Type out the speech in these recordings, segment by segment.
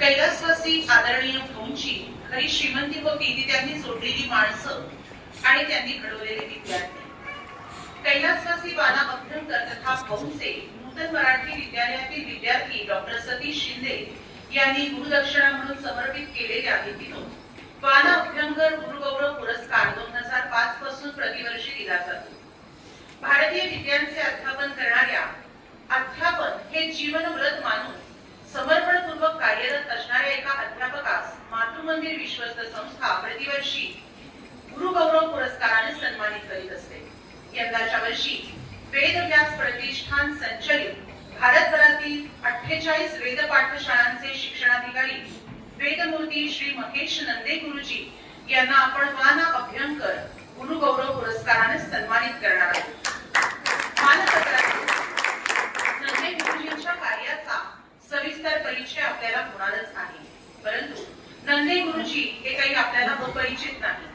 कैलासवासी आदरणीय भाऊंची खरी श्रीमंती होती ती त्यांनी जोडलेली माणसं आणि त्यांनी घडवलेले विद्यार्थी. कैलासवासी बाला अभ्यंकर तथा भाऊंचे नूतन मराठी विद्यालयातील विद्यार्थी डॉक्टर सतीश शिंदे यांनी गुरुदक्षिणा म्हणून समर्पित केलेल्या निधीतून बाला अभ्यंकर गुरुगौरव पुरस्कार दोन हजार पाच पासून प्रतिवर्षी दिला जातो. भारतीय विद्यांचे अध्यापन करणाऱ्या अध्यापन हे जीवन व्रत मानून समर्पणपूर्वक कार्यरत असणाऱ्या एका अध्यापकास मातृमंदिर विश्वस्त संस्था प्रतिवर्षी गुरुगौरव पुरस्काराने सन्मानित करीत असते यंदाच्या वर्षी वेदव्यास प्रतिष्ठान संचलित भारतभरातील अठ्ठेचाळीस वेद पाठशाळांचे शिक्षणाधिकारी वेदमूर्ती श्री महेश नंदे गुरुजी यांना आपण माना अभ्यंकर गुरुगौरव पुरस्काराने सन्मानित करणार आहोत. नंदे गुरुजींच्या कार्याचा सविस्तर परिचय आपल्याला होणारच आहे परंतु नंदे गुरुजी हे काही आपल्याला अपरिचित नाही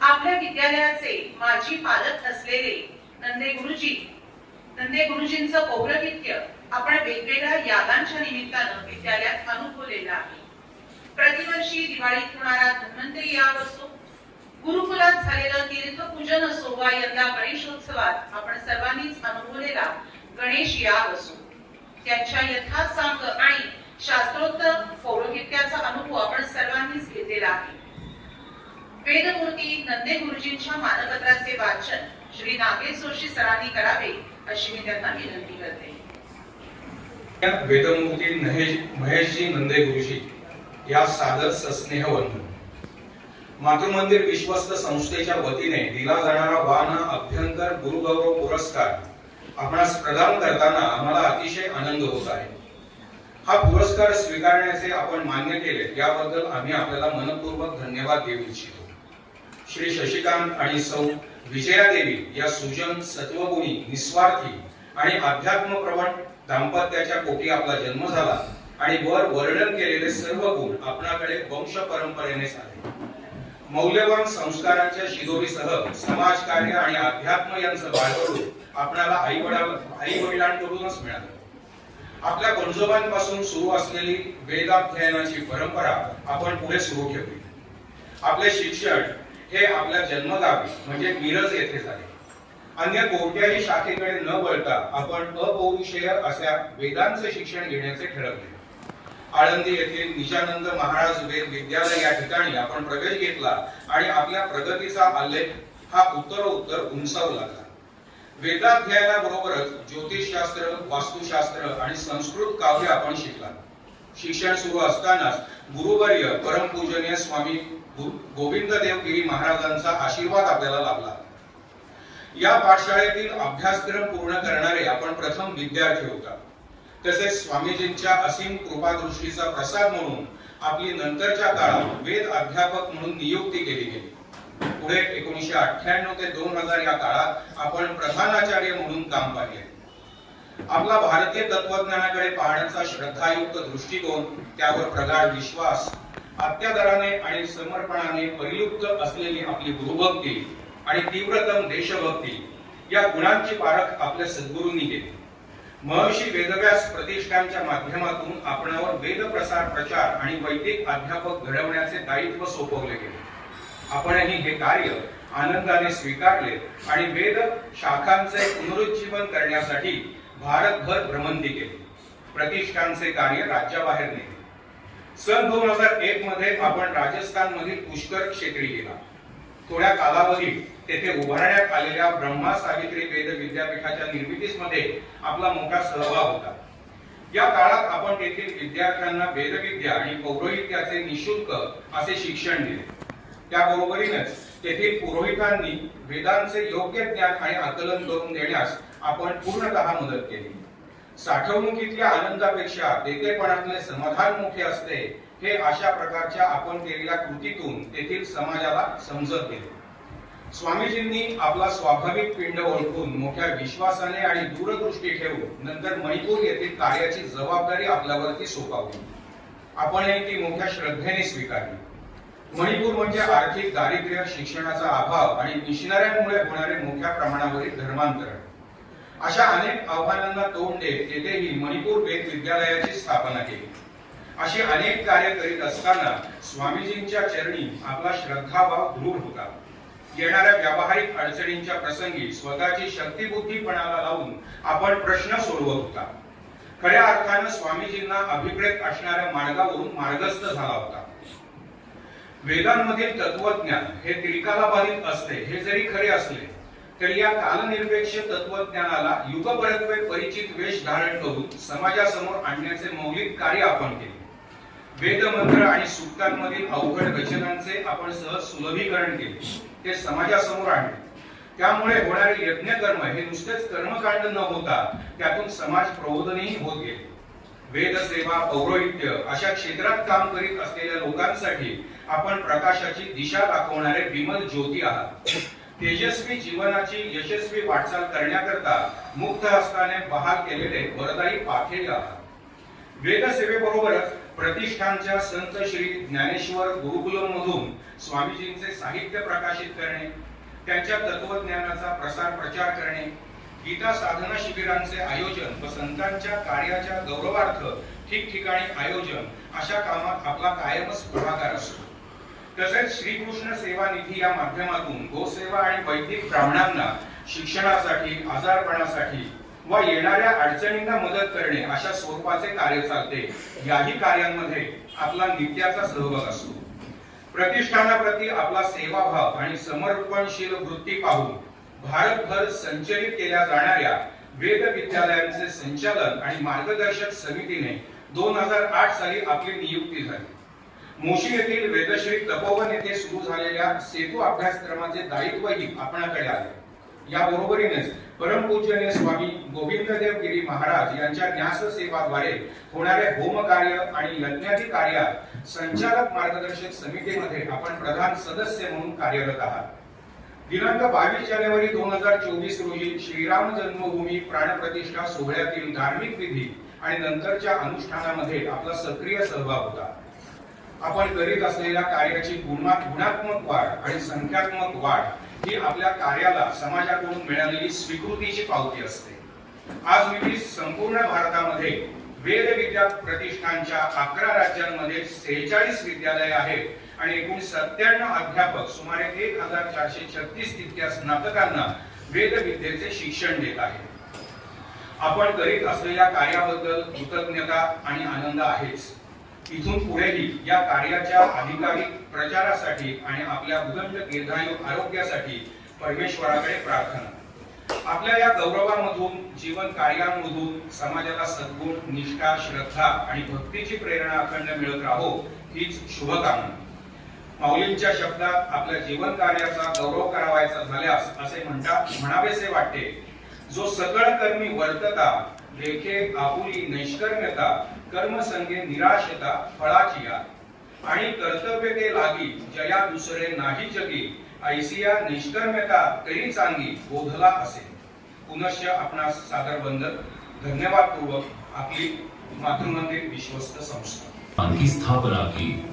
आपल्या विद्यालयाचे माजी पालक असलेले नंदे गुरुजी नंदे गुरुजींचं पौरहित्य आपण वेगवेगळ्या यागांच्या निमित्तानं विद्यालयात अनुभवलेलं आहे. प्रतिवर्षी दिवाळीत होणारा धन्वंतरी याग असो गुरुकुलात झालेलं तीर्थपूजन असो वा यंदा गणेशोत्सवात आपण सर्वांनीच अनुभवलेला गणेश याग असो त्याच्या यथासांग आणि शास्त्रोत्तर पौरोहित्याचा अनुभव आपण सर्वांनीच घेतलेला आहे. वेदमूर्ती नंदे गुरुजींच्या मानपत्राचे वाचन श्री नागेश जोशी सरांनी करावे अशी मी त्यांना विनंती करते. वेदमूर्ती महेश महेशजी नंदे गुरुजी या सादर सस्नेह वंदन मातृमंदिर विश्वस्त संस्थेच्या वतीने दिला जाणारा वाना अभ्यंकर गुरुगौरव पुरस्कार आपणास प्रदान करताना आम्हाला अतिशय आनंद होत आहे. हा पुरस्कार स्वीकारण्याचे आपण मान्य केले याबद्दल आम्ही आपल्याला मनपूर्वक धन्यवाद देऊ इच्छितो. श्री शशिकांत आणि सौ विजया देवी या सुजन सत्वगुणी निस्वार्थी आणि अध्यात्म प्रवण दाम्पत्याच्या पोटी आपला जन्म झाला आणि वर वर्णन केलेले सर्व गुण आपणाकडे वंश परंपरेनेच आले मौल्यवान संस्कारांच्या शिदोरीसह समाजकार्य आणि अध्यात्म यांचं बाळकडून आपणाला आई आई वडिलांकडूनच मिळालं. आपल्या गंजोबांपासून सुरू असलेली वेदाध्ययनाची परंपरा आपण पुढे सुरू ठेवली आपले शिक्षण हे आपल्या जन्मगावी म्हणजे मिरज येथे झाले. अन्य कोणत्याही शाखेकडे न वळता आपण अपौरुषेय अशा वेदांचे शिक्षण घेण्याचे ठरवले. आळंदी येथील निजानंद महाराज वेद विद्यालय या ठिकाणी आपण प्रवेश घेतला आणि आपल्या प्रगतीचा आलेख हा उत्तरोत्तर उंचावू लागला वेदाध्ययनाबरोबरच ज्योतिषशास्त्र वास्तुशास्त्र आणि संस्कृत काव्य आपण शिकला. शिक्षण सुरू असतानाच गुरुवर्य परमपूजनीय स्वामी गु- गोविंददेव महाराजांचा आशीर्वाद आपल्याला लाभला. या पाठशाळेतील अभ्यासक्रम पूर्ण करणारे आपण प्रथम विद्यार्थी होता. तसेच स्वामीजींच्या असीम कृपादृष्टीचा प्रसाद म्हणून आपली नंतरच्या काळात वेद अध्यापक म्हणून नियुक्ती केली गेली. पुढे एकोणीशे अठ्ठ्याण्णव ते दोन हजार या काळात आपण प्रधानाचार्य म्हणून काम पाहिले. आपला भारतीय तत्वज्ञानाकडे पाहण्याचा श्रद्धायुक्त दृष्टिकोन त्यावर प्रगाढ विश्वास अत्यादराने आणि समर्पणाने परिलुप्त असलेली आपली गुरुभक्ती आणि तीव्रतम देशभक्ती या गुणांची पारख आपल्या सद्गुरूंनी केली. महर्षी वेदव्यास प्रतिष्ठानच्या माध्यमातून आपणावर वेद प्रसार प्रचार आणि वैदिक अध्यापक घडवण्याचे दायित्व सोपवले गेले. आपणही हे कार्य आनंदाने स्वीकारले आणि वेद शाखांचे पुनरुज्जीवन करण्यासाठी भारतभर भ्रमंती केली. प्रतिष्ठानचे कार्य राज्याबाहेर नेले. सन दोन हजार एक मध्ये आपण राजस्थान मधील पुष्कर क्षेत्री गेला थोड्या कालावधीत तेथे उभारण्यात आलेल्या ब्रह्मा सावित्री वेद विद्यापीठाच्या निर्मितीसमध्ये आपला मोठा सहभाग होता. या काळात आपण तेथील विद्यार्थ्यांना वेदविद्या आणि पौरोहित्याचे निशुल्क असे शिक्षण दिले. त्याबरोबरीनच तेथील पुरोहितांनी वेदांचे योग्य ज्ञान आणि आकलन करून देण्यास आपण पूर्णतः मदत केली. साठवणुकीतल्या आनंदापेक्षा देतेपणातले समाधान मोठे असते हे अशा प्रकारच्या आपण केलेल्या कृतीतून तेथील समाजाला समजत गेले. स्वामीजींनी आपला स्वाभाविक पिंड ओळखून मोठ्या विश्वासाने आणि दूरदृष्टी ठेवून नंतर मणिपूर येथील कार्याची जबाबदारी आपल्यावरती सोपावली. आपणही ती मोठ्या श्रद्धेने स्वीकारली. मणिपूर म्हणजे आर्थिक दारिद्र्य शिक्षणाचा अभाव आणि मिशनऱ्यांमुळे होणारे मोठ्या प्रमाणावरील धर्मांतरण. अशा अनेक आव्हानांना तोंड देत तेथेही मणिपूर वेद विद्यालयाची स्थापना केली. अशी अनेक कार्य करीत असताना स्वामीजींच्या चरणी आपला श्रद्धाभाव दृढ होता. येणाऱ्या व्यावहारिक अडचणींच्या प्रसंगी स्वतःची शक्तिबुद्धीपणाला लावून आपण प्रश्न सोडवत होता. खऱ्या अर्थानं स्वामीजींना अभिप्रेत असणाऱ्या मार्गावरून मार्गस्थ झाला होता. वेदांमधील तत्वज्ञान हे त्रिकालाबाधित असते हे जरी खरे असले तर या कालनिरपेक्ष तत्वज्ञानाला युगपरत्वे परिचित वेश धारण करून समाजासमोर आणण्याचे मौलिक कार्य आपण केले. वेदमंत्र आणि सुक्तांमधील अवघड रचनांचे आपण सहज सुलभीकरण केले. ते समाजासमोर आणले. त्यामुळे होणारे यज्ञकर्म हे नुसतेच कर्मकांड न होता त्यातून समाज प्रबोधनही होत गेले. वेदसेवा पौरोहित्य अशा क्षेत्रात काम करीत असलेल्या लोकांसाठी आपण प्रकाशाची दिशा दाखवणारे विमल ज्योती आहात. तेजस्वी जीवनाची यशस्वी वाटचाल करण्याकरता मुक्त हस्ताने बहाल केलेले वरदाई पाठेय आहात. वेदसेवेबरोबरच प्रतिष्ठानच्या संत श्री ज्ञानेश्वर गुरुकुलम मधून स्वामीजींचे साहित्य प्रकाशित करणे त्यांच्या तत्वज्ञानाचा प्रसार प्रचार करणे गीता साधना शिबिरांचे आयोजन व संतांच्या कार्याच्या गौरवार्थ ठिकठिकाणी आयोजन अशा कामात आपला कायमच पुढाकार असतो. तसेच श्रीकृष्ण सेवा निधी या माध्यमातून गोसेवा आणि वैदिक ब्राह्मणांना शिक्षणासाठी आजारपणासाठी व येणाऱ्या अडचणींना मदत करणे अशा स्वरूपाचे कार्य चालते. याही कार्यांमध्ये आपला नित्याचा सहभाग असतो. प्रतिष्ठानाप्रती आपला सेवाभाव आणि समर्पणशील वृत्ती पाहून भारतभर संचलित केल्या जाणाऱ्या वेद विद्यालयांचे संचालन आणि मार्गदर्शक समितीने दोन हजार आठ साली आपली नियुक्ती झाली. मोशी येथील वेदश्री तपोवन येथे सुरू झालेल्या सेतू अभ्यासक्रमाचे दायित्वही आपणाकडे आले या बरोबरीनेच परमपूजनीय स्वामी गोविंददेव गिरी महाराज यांच्या न्यास सेवाद्वारे होणारे होम कार्य आणि यज्ञाची कार्यात संचालक मार्गदर्शक समितीमध्ये आपण प्रधान सदस्य म्हणून कार्यरत आहात. दिनांक बावीस जानेवारी दोन हजार चोवीस रोजी श्रीराम जन्मभूमी प्राणप्रतिष्ठा सोहळ्यातील धार्मिक विधी आणि नंतरच्या अनुष्ठानामध्ये आपला सक्रिय सहभाग होता. आपण करीत असलेल्या कार्याची गुणा- गुणात्मक वाढ आणि संख्यात्मक वाढ ही आपल्या कार्याला समाजाकडून मिळालेली स्वीकृतीची पावती असते. आज मी संपूर्ण भारतामध्ये वेद विद्या प्रतिष्ठानच्या अकरा राज्यांमध्ये सेहेचाळीस विद्यालय आहेत आणि एकूण सत्त्याण्णव अध्यापक सुमारे एक हजार चारशे छत्तीस तितक्या स्नातकांना वेद विद्येचे शिक्षण देत आहेत. आपण करीत असलेल्या कार्याबद्दल कृतज्ञता आणि आनंद आहेच. इथून पुढेही या कार्याच्या अधिकाधिक प्रचारासाठी आणि आपल्या उदंड दीर्घायू आरोग्यासाठी परमेश्वराकडे प्रार्थना. आपल्या या गौरवामधून जीवन कार्यांमधून समाजाला सद्गुण निष्ठा श्रद्धा आणि भक्तीची प्रेरणा अखंड मिळत राहो हीच शुभकामना. माऊलींच्या शब्दात आपल्या जीवन कार्याचा गौरव करावायचा झाल्यास असे म्हणता म्हणावेसे वाटते जो सकळ कर्मी वर्तता लेखे आपुली नैष्कर्म्यता कर्मसंगे निराशता फळाची या आणि कर्तव्य ते लागी, जया दुसरे नाही जगी. ऐसिया निष्कर्म्यता तरी चांगी, बोधला असे. पुनश्च आपणास सादर बंधन धन्यवाद पूर्वक आपली मातृमंदिर विश्वस्त संस्था. की स्थापना की.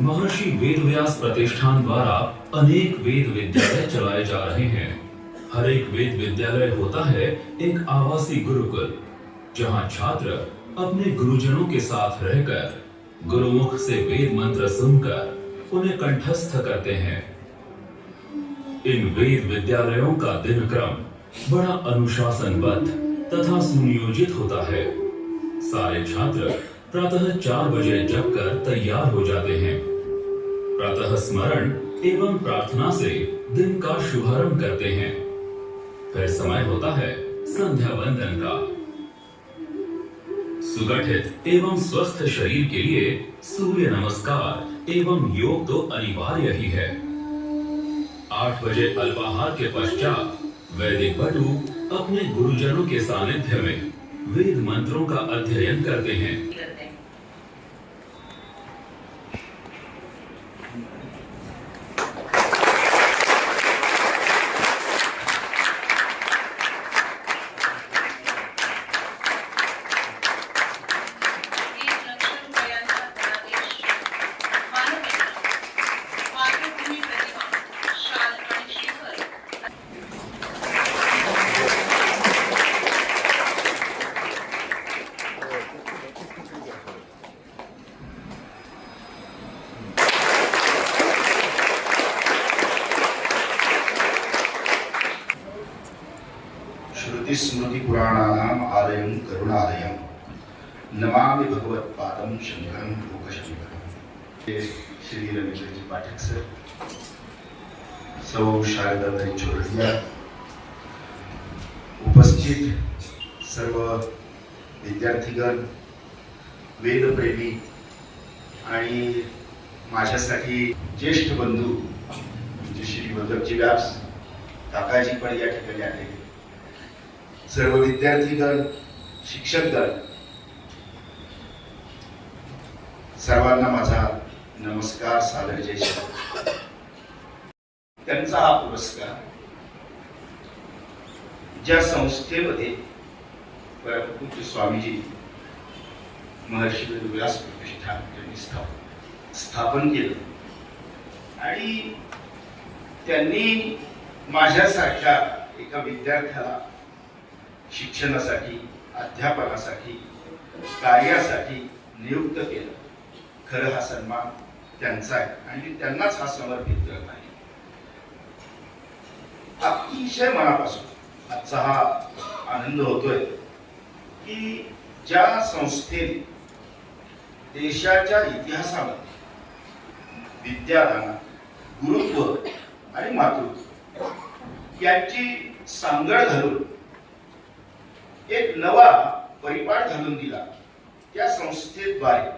महर्षि वेदव्यास प्रतिष्ठान द्वारा अनेक वेद विद्यालय चलाए जा रहे हैं. हर एक वेद विद्यालय होता है एक आवासीय गुरुकुल, जहाँ छात्र अपने गुरुजनों के साथ रहकर गुरुमुख से वेद मंत्र सुनकर उन्हें कंठस्थ करते हैं। इन वेद विद्यालयों का दिनक्रम बड़ा अनुशासनबद्ध तथा सुनियोजित होता है। सारे छात्र प्रातः चार बजे जगकर तैयार हो जाते हैं। प्रातः स्मरण एवं प्रार्थना से दिन का शुभारंभ करते हैं। फिर समय होता है संध्या वंदन का। सुगठित एवं स्वस्थ शरीर के लिए सूर्य नमस्कार एवं योग तो अनिवार्य ही है। आठ बजे अल्पाहार के पश्चात वैदिक बटु अपने गुरुजनों के सानिध्य में वेद मंत्रों का अध्ययन करते हैं। श्रुतिस्मृतिपुराणानाम् करुणालयं। नमामि भगवत्पादं शंकरं लोकशङ्करं हे श्री रवींद्रजी पाठक सर सौ शारदाबाई चोरडिया उपस्थित सर्व विद्यार्थीगण वेदप्रेमी आणि माझ्यासाठी ज्येष्ठ बंधू म्हणजे श्री वल्लभजी व्यास काकाजी पण या ठिकाणी आले सर्व विद्यार्थीगण शिक्षकगण सर्वांना माझा नमस्कार सादर जय त्यांचा हा पुरस्कार ज्या संस्थेमध्ये परमपूज्य स्वामीजी महर्षी वेदव्यास प्रतिष्ठान यांनी स्थापन स्थापन केलं. आणि त्यांनी माझ्यासारख्या एका विद्यार्थ्याला शिक्षणासाठी अध्यापनासाठी कार्यासाठी नियुक्त केलं. खरं हा सन्मान त्यांचा आहे आणि त्यांनाच हा समर्पित करत आहे. अतिशय मनापासून आजचा हा आनंद होतोय की ज्या संस्थेने देशाच्या इतिहासामध्ये विद्यादाना गुरुत्व आणि मातृत्व यांची सांगड घालून एक नवा परिपाठ घालून दिला त्या संस्थेद्वारे.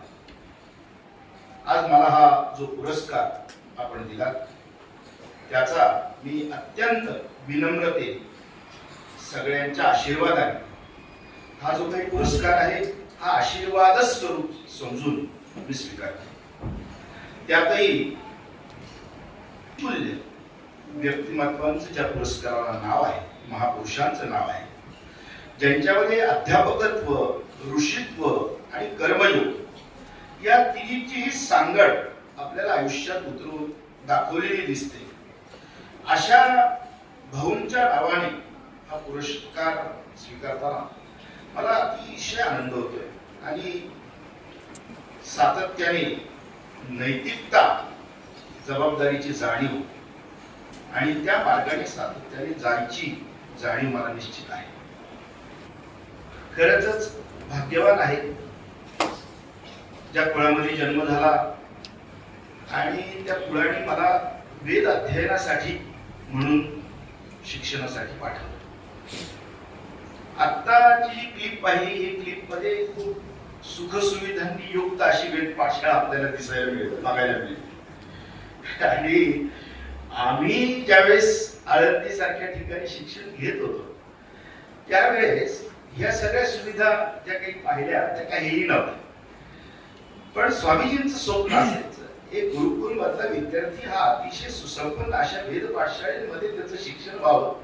आज मला हा जो पुरस्कार आपण दिला त्याचा मी अत्यंत विनम्रते सगळ्यांच्या आशीर्वादाने हा जो काही पुरस्कार आहे हा आशीर्वादच स्वरूप समजून मी स्वीकारतो. त्यातही तुल्य व्यक्तिमत्वांचं ज्या पुरस्काराला नाव आहे महापुरुषांचं नाव आहे ज्यांच्यामध्ये अध्यापकत्व ऋषित्व आणि कर्मयोग या तिन्हीची ही सांगड आपल्याला आयुष्यात उतरून दाखवलेली दिसते. अशा भाऊंच्या नावाने हा पुरस्कार स्वीकारताना मला अतिशय आनंद होतोय आणि सातत्याने नैतिकता जबाबदारीची जाणीव आणि त्या मार्गाने सातत्याने जायची जाणीव मला निश्चित आहे. खरंच भाग्यवान आहे. ज्या कुळामध्ये जन्म झाला आणि त्या कुळाने मला वेद अध्ययनासाठी म्हणून शिक्षणासाठी पाठवलं. आता जी क्लिप पाहिली ही क्लिपमध्ये खूप सुखसुविधांनी युक्त अशी वेद पाठशाळा आपल्याला दिसायला मिळत बघायला मिळत. आणि आम्ही ज्यावेळेस आळंदी सारख्या ठिकाणी शिक्षण घेत होतो त्यावेळेस या सगळ्या सुविधा ज्या काही पाहिल्या त्या काहीही नव्हत्या. पण स्वामीजींचं स्वप्न असायचं. एक गुरुकुल मधला विद्यार्थी हा अतिशय सुसंपन्न अशा वेद पाठशाळेमध्ये त्याचं शिक्षण व्हावं.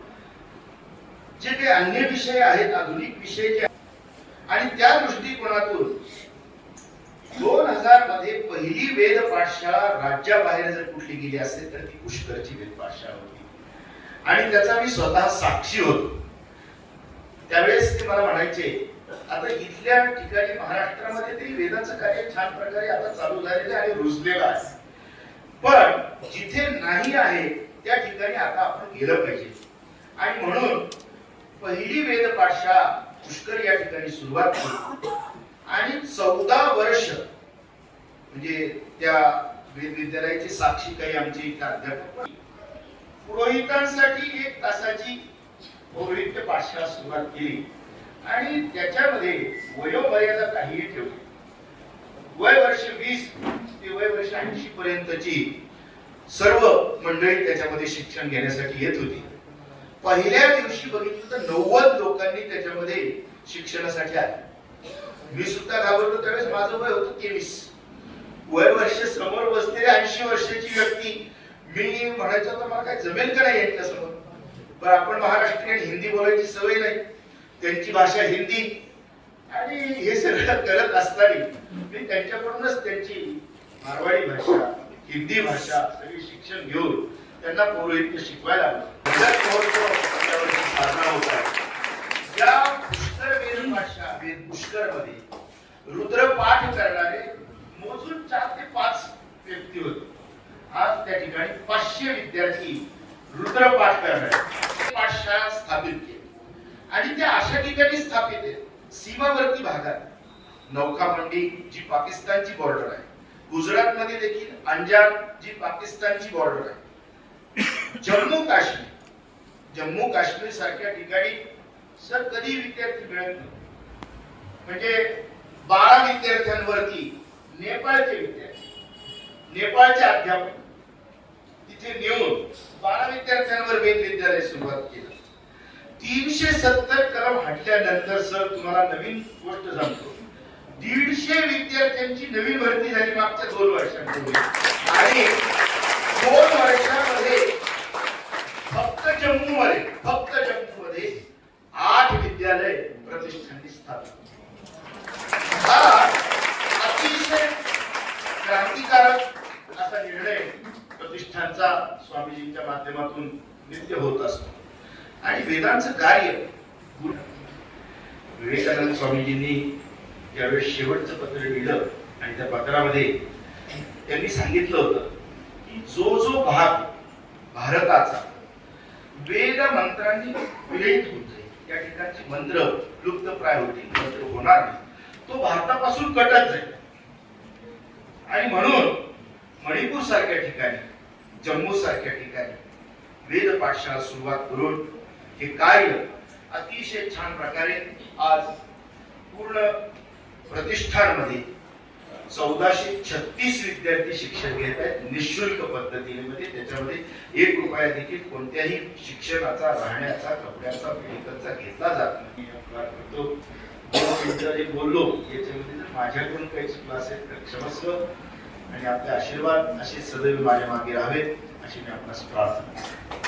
जे काही अन्य विषय आहेत आधुनिक विषय जे आणि त्या दृष्टिकोनातून दोन हजारमध्ये पहिली वेद पाठशाळा राज्याबाहेर जर कुठली गेली असेल तर ती पुष्करची वेद पाठशाळा होती. आणि त्याचा मी स्वतः साक्षी होतो. त्यावेळेस ते मला म्हणायचे आता इथल्या ठिकाणी महाराष्ट्रामध्ये ते वेदाचं कार्य छान प्रकारे आता चालू झालेलं आणि रुजलेलं आहे. पण जिथे नाही आहे त्या ठिकाणी आता आपण गेलं पाहिजे. आणि म्हणून पहिली वेद पाठशाळा पुष्कर या ठिकाणी सुरुवात केली. आणि चौदा वर्ष म्हणजे त्या वेद विद्यालयाची साक्षी काही आमची इथे अध्यापक पुरोहितांसाठी एक तासाची पौरोहित्य पाठशाळा सुरुवात केली. आणि त्याच्यामध्ये वयोमर्यादा काहीही ठेवली. वय वर्ष वीस ते वय वर्ष ऐंशी पर्यंतची सर्व मंडळी त्याच्यामध्ये शिक्षण घेण्यासाठी येत होती. पहिल्या दिवशी बघितलं तर नव्वद लोकांनी त्याच्यामध्ये शिक्षणासाठी आले. मी सुद्धा घाबरलो. त्यावेळेस माझं वय होतं तेवीस. वय वर्ष समोर बसलेली ऐंशी वर्षाची व्यक्ती. मी म्हणायचं तर मला काय जमेल का नाही यांच्यासमोर? पण आपण महाराष्ट्रीयन हिंदी बोलायची सवय नाही. त्यांची भाषा हिंदी. आणि हे सगळं करत असताना मी त्यांच्याकडूनच त्यांची मारवाडी भाषा हिंदी भाषा सगळी शिक्षण घेऊन त्यांना पौरोहित्य शिकवायला साजरा होत आहे. या पुष्कर भाषा वेद पुष्करमध्ये रुद्रपाठ करणारे मोजून चार ते पाच व्यक्ती होते. आज त्या ठिकाणी पाचशे विद्यार्थी रुद्रपाठ पाठशाळा स्थापित केली. आणि त्या अशा ठिकाणी स्थापित आहेत. सीमावर्ती भागात. नौकामंडी जी पाकिस्तानची बॉर्डर आहे. गुजरात मध्ये देखील अंजाम जी पाकिस्तानची बॉर्डर आहे. जम्मू काश्मीर. जम्मू काश्मीर सारख्या ठिकाणी सर कधी विद्यार्थी मिळत नाही. म्हणजे बारा विद्यार्थ्यांवरती नेपाळचे विद्यार्थी. नेपाळचे अध्यापक. तिथे नेऊन बारा विद्यार्थ्यांवर वेद विद्यालय सुरुवात केलं. तीनशे सत्तर कलम हटल्यानंतर सर तुम्हाला नवीन गोष्ट सांगतो. दीडशे विद्यार्थ्यांची नवीन भरती झाली मागच्या दोन वर्षांपूर्वी. आणि दोन वर्षामध्ये फक्त जम्मू मध्ये फक्त जम्मू मध्ये आठ विद्यालय प्रतिष्ठाननी स्थापित हा अतिशय क्रांतिकारक असा निर्णय प्रतिष्ठानचा गोष्टींच्या माध्यमातून नित्य होत असतो. आणि वेदांचं कार्य विवेकानंद स्वामीजींनी ज्यावेळेस शेवटचं पत्र लिहिलं आणि त्या पत्रामध्ये त्यांनी सांगितलं होतं की जो जो भाग भारताचा वेद मंत्रांनी विरहित होत जाईल या ठिकाणचे मंत्र लुप्तप्राय होतील मंत्र होणार नाही तो भारतापासून कटत जाईल. आणि म्हणून मणिपूर सारख्या ठिकाणी जम्मू सारख्या ठिकाणी वेद पाठशाळा सुरुवात करून हे कार्य अतिशय छान प्रकारे आज पूर्ण प्रतिष्ठानमध्ये चौदाशे छत्तीस विद्यार्थी शिक्षण घेत आहेत. निशुल्क पद्धतीने म्हणजे त्याच्यामध्ये एक रुपया देखील कोणत्याही शिक्षणाचा राहण्याचा कपड्याचा मेडिकलचा घेतला जात नाही. करतो दोन मिनिटं जे बोललो. याच्यामध्ये जर माझ्याकडून काही चुकलं असेल तर क्षमस्व आणि आपले आशीर्वाद असे सदैव माझ्या मागे राहावेत अशी मी आपणास प्रार्थना